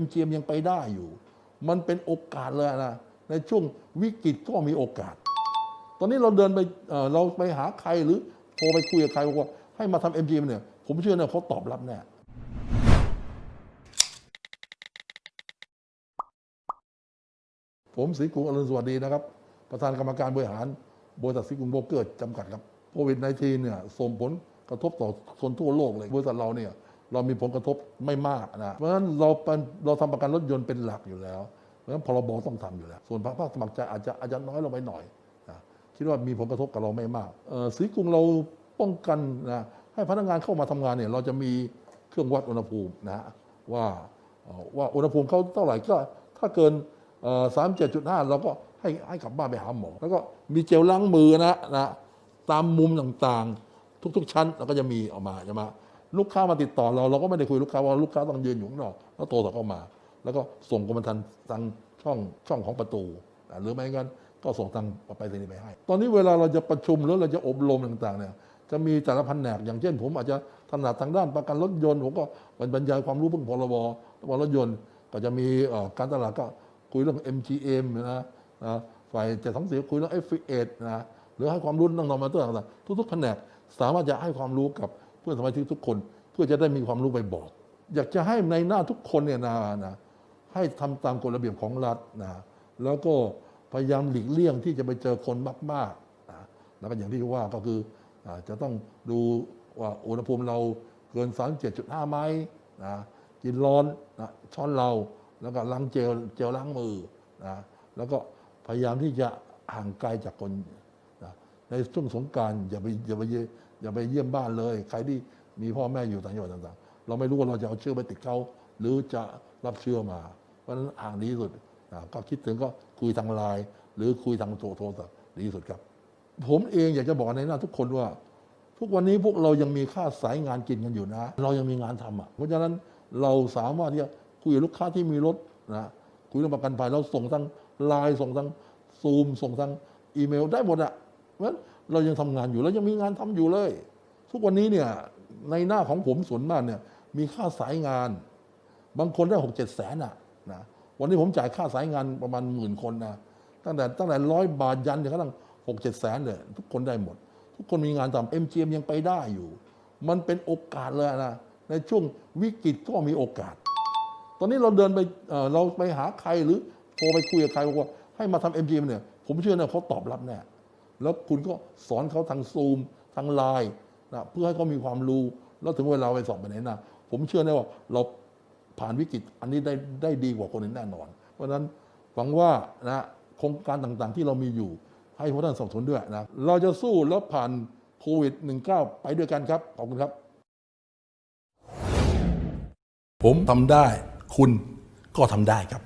MGM ยังไปได้อยู่ มันเป็นโอกาสเลยนะ ในช่วงวิกฤตก็มีโอกาส ตอนนี้เราเดินไปเเราไปหาใครหรือโทรไปคุยกับใครบอกว่าให้มาทำ MGM เนี่ย ผมเชื่อเนี่ยเขาตอบรับแน่ผมศรีกุงอรุณสวัสดีนะครับ ประธานกรรมการบริหารบริษัทศรีกุงโบรกเกอร์จำกัดครับโควิด -19 เนี่ยส่งผลกระทบต่อคนทั่วโลกเลยบริษัทเราเนี่ย เรามีผลกระทบไม่มากนะ เพราะฉะนั้นเราเราทำประกันรถยนต์เป็นหลักอยู่แล้ว เพราะฉะนั้นพรบต้องทำอยู่แล้ว ส่วนภาคภาคสมัครใจอาจจะอาจจะน้อยลงไปหน่อยนะคิดว่ามีผลกระทบกับเราไม่มากเอ่อศรีกรุงเราป้องกันนะให้พนักงานเข้ามาทำงานเนี่ยเราจะมีเครื่องวัดอุณหภูมินะว่าว่าอุณหภูมิเขาเท่าไหร่ก็ถ้าเกินสามเจ็ดจุดห้าเราก็ให้ให้กลับบ้านไปหาหมอ แล้วก็มีเจลล้างมือนะนะตามมุมต่างๆ ทุก ๆ ชั้นเราก็จะมีออกมาใช่ไหม ลูกค้ามาติดต่อเราเราก็ไม่ได้คุยลูกค้าว่าลูกค้าต้องยืนอยู่ข้างนอกแล้วโทรศัพท์เข้ามา แล้วก็ส่งกรมธรรม์ทางช่องช่องของประตูหรือไม่งั้นก็ส่งทางไปรษณีย์ไปให้ ตอนนี้เวลาเราจะประชุมหรือเราจะอบรมต่างๆเนี่ยจะมีแต่ละแผนกอย่างเช่น ผมอาจจะถนัดทางด้านประกันรถยนต์ผมก็บรรยายความรู้เรื่องพรบประกันรถยนต์ก็จะมีการตลาดก็คุยเรื่อง MGM นะนะฝ่ายจ็ดสองเสียคุยเรื่อง f อนะหรือให้ความรู้เรื่องนอมาเตอร์ต่างๆทุกๆแผนกสามารถจะให้ความรู้กับ เพื่อนสมาชิกทุกคนเพื่อจะได้มีความรู้ไปบอก อยากจะให้ในหน้าทุกคนเนี่ยนะนะให้ทำตามกฎระเบียบของรัฐนะแล้วก็พยายามหลีกเลี่ยงที่จะไปเจอคนมากๆนะแล้วก็อย่างที่ว่าก็คือจะต้องดูว่าอุณหภูมิเราเกิน 37.5 ไหมนะกินร้อนนะช้อนเราแล้วก็ล้างเจลเจลล้างมือนะแล้วก็พยายามที่จะห่างไกลจากคนนะในช่วงสงการอย่าไปอย่าไปเย อย่าไปเยี่ยมบ้านเลย ใครที่มีพ่อแม่อยู่ต่างจังหวัดต่างๆ เราไม่รู้ว่าเราจะเอาเชื้อไปติดเขาหรือจะรับเชื้อมา เพราะฉะนั้นห่างดีที่สุดก็คิดถึงก็คุยทางไลน์หรือคุยทางโทรโทรศัพท์ดีที่สุดครับ ผมเองอยากจะบอกในหน้าทุกคนว่า ทุกวันนี้พวกเรายังมีค่าสายงานกินกันอยู่นะ เรายังมีงานทำอะเพราะฉะนั้นเราสามารถที่จะคุยกับลูกค้าที่มีรถนะคุยเรื่องประกันภัยเราส่งทางไลน์ส่งทางซูมส่งทางอีเมลได้หมดอะเพราะฉะนั้น เรายังทำงานอยู่แล้วยังมีงานทำอยู่เลย ทุกวันนี้เนี่ยในหน้าของผมส่วนมากเนี่ยมีค่าสายงาน บางคนได้หกเจ็ดแสนอะนะวันนี้ผมจ่ายค่าสายงานประมาณหมื่นคนนะตั้งแต่ตั้งแต่ร้อยบาทยันถึงกระทั่งหกเจ็ดแสนเลยทุกคนได้หมด ทุกคนมีงานทำ MGM ยังไปได้อยู่ มันเป็นโอกาสเลยนะในช่วงวิกฤตก็มีโอกาส ตอนนี้เราเดินไปเเราไปหาใครหรือโทรไปคุยกับใครบอกว่าให้มาทำ MGM เอ็มเนี่ยผมเชื่อเนี่ยเขาตอบรับแน่ แล้วคุณก็สอนเขาทางซูมทางไลน์นะเพื่อให้เขามีความรู้ แล้วถึงเวลาไปสอบไปไหนนะผมเชื่อแน่ว่าเราผ่านวิกฤตอันนี้ได้ได้ดีกว่าคนอื่นแน่นอน เพราะฉะนั้นหวังว่านะโครงการต่างๆที่เรามีอยู่ ให้พวกท่านสนับสนุนด้วยนะเราจะสู้แล้วผ่านโควิด -19 ไปด้วยกันครับ ขอบคุณครับ ผมทำได้ คุณก็ทำได้ครับ